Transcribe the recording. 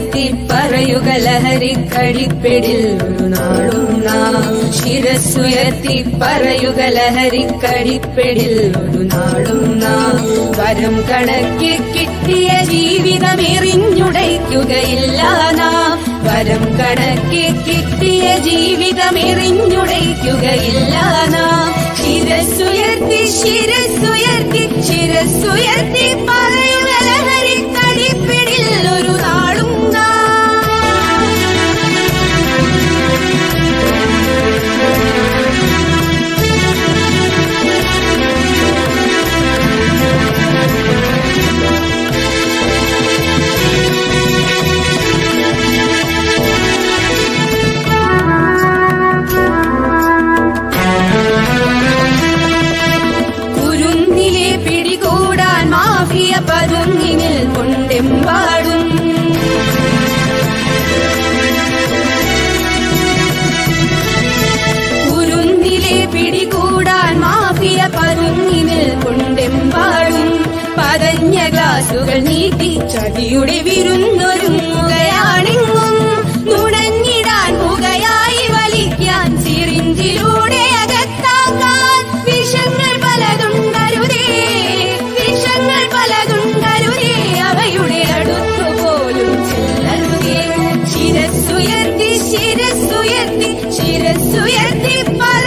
ശിരസ്സുയർത്തി പറയുക ലഹരി കടിപ്പിടിൽ ഒരു നാളും നാം. ശിരസ്സുയർത്തി പറയുക ലഹരി കടിപ്പിടിൽ ഒരു നാളും നാം. വരം കണക്കി കിട്ടിയ ജീവിതം എറിഞ്ഞുടയ്ക്കുകയില്ല നാം. വരം കണക്കി കിട്ടിയ ജീവിതം എറിഞ്ഞുടയ്ക്കുകയില്ല നാം. ശിരസ്സുയർത്തി ശിരസ്സുയർത്തി ശിരസ്സുയർത്തി പറയുക പതുങ്ങിനിൽ കൊണ്ടെമ്പാടും കുരുന്നിലെ പിടികൂടാൻ മാഫിയ പതുങ്ങിനിൽ കൊണ്ടെമ്പാടും പതഞ്ഞ ഗ്ലാസുകൾ നീട്ടി ചതിയുടെ വിരുന്നൊരുങ്ങുകയാണെങ്ങും ఎత్తి శిరస్సు ఎత్తి పర